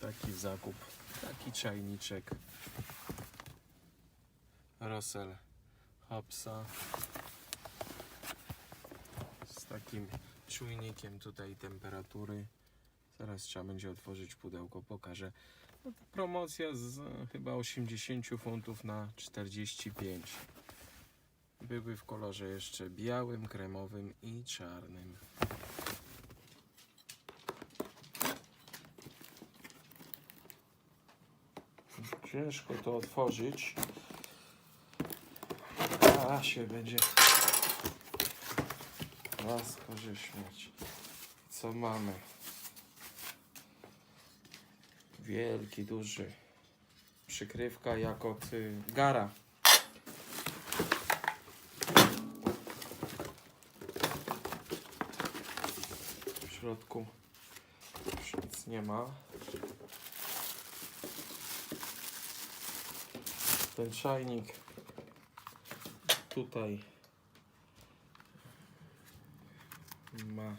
Taki zakup, taki czajniczek. Russell Hopsa z takim czujnikiem tutaj temperatury. Zaraz trzeba będzie otworzyć pudełko, pokażę. No, promocja z chyba 80 funtów na 45. Były w kolorze jeszcze białym, kremowym i czarnym. Ciężko to otworzyć. A się będzie że śmiać. Co mamy? Wielki, duży. Przykrywka jak od y, gara. W środku już nic nie ma. Ten czajnik tutaj ma,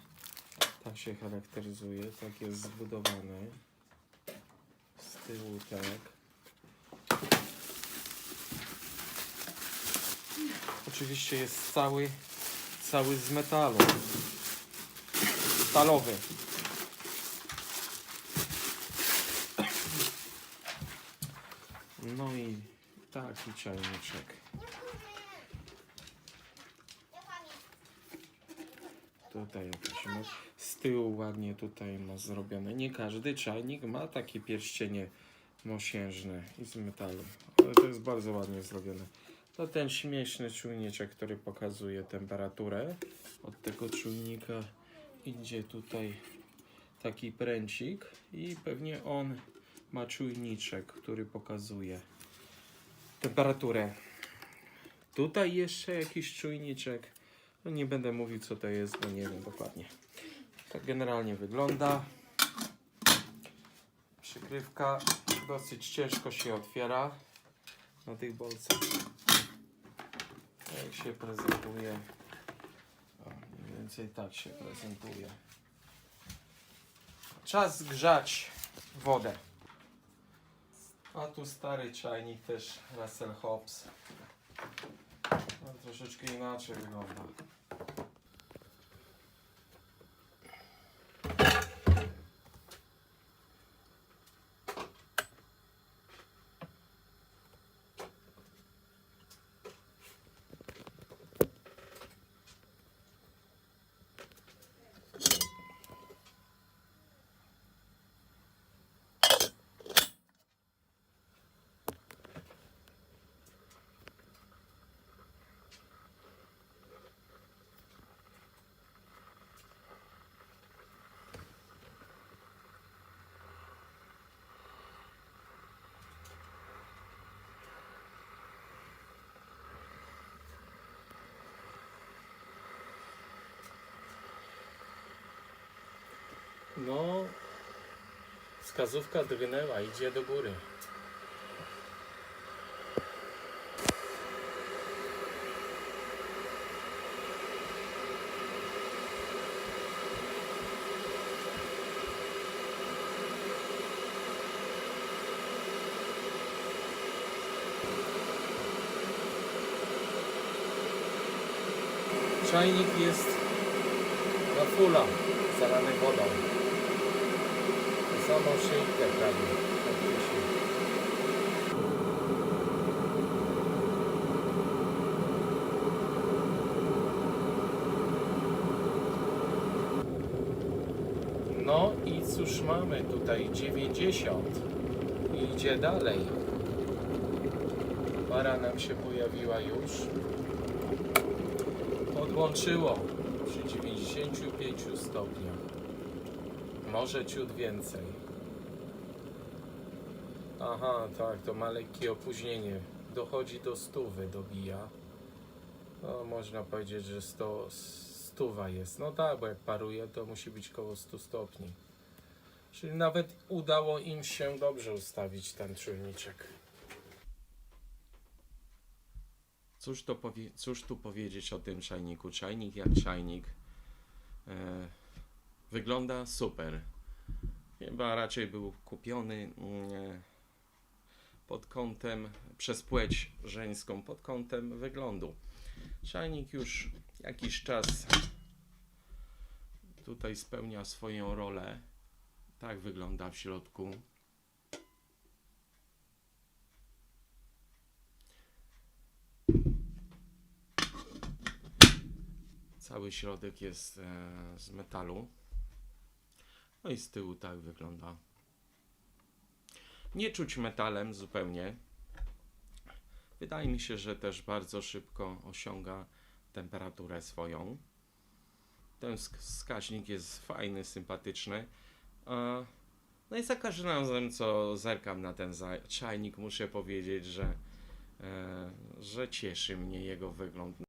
tak się charakteryzuje, tak jest zbudowany. Z tyłu tak. Oczywiście jest cały, cały z metalu. Stalowy. No i taki czajniczek. Tutaj jakiś ma. Z tyłu ładnie tutaj ma zrobione. Nie każdy czajnik ma takie pierścienie mosiężne i z metalu. Ale to jest bardzo ładnie zrobione. To ten śmieszny czujniczek, który pokazuje temperaturę. Od tego czujnika idzie tutaj taki pręcik i pewnie on ma czujniczek, który pokazuje temperaturę. Tutaj jeszcze jakiś czujniczek. No nie będę mówił co to jest, bo nie wiem dokładnie. Tak generalnie wygląda. Przykrywka dosyć ciężko się otwiera na tych bolcach. Jak się prezentuje? O, mniej więcej tak się prezentuje. Czas grzać wodę. A tu stary czajnik też Russell Hobbs. No, troszeczkę inaczej wygląda. No, wskazówka drgnęła, idzie do góry. Czajnik jest na fula, zalany wodą. Samą szyjkę. No i cóż mamy tutaj 90 i idzie dalej. Para nam się pojawiła już. Odłączyło przy 95 stopniach. Może ciut więcej. Aha, tak, to ma lekkie opóźnienie. Dochodzi do stówy, dobija. No, można powiedzieć, że sto, stuwa jest. No tak, bo jak paruje, to musi być koło 100 stopni. Czyli nawet udało im się dobrze ustawić ten czujniczek. Cóż, to powie- cóż tu powiedzieć o tym czajniku? Czajnik jak czajnik. E, wygląda super. Chyba raczej był kupiony mm, pod kątem, przez płeć żeńską, pod kątem wyglądu. Czajnik już jakiś czas tutaj spełnia swoją rolę. Tak wygląda w środku. Cały środek jest e, z metalu. No i z tyłu tak wygląda. Nie czuć metalem zupełnie. Wydaje mi się, że też bardzo szybko osiąga temperaturę swoją. Ten sk- wskaźnik jest fajny, sympatyczny. No i za każdym razem, co zerkam na ten za- czajnik, muszę powiedzieć, że, e, że cieszy mnie jego wygląd.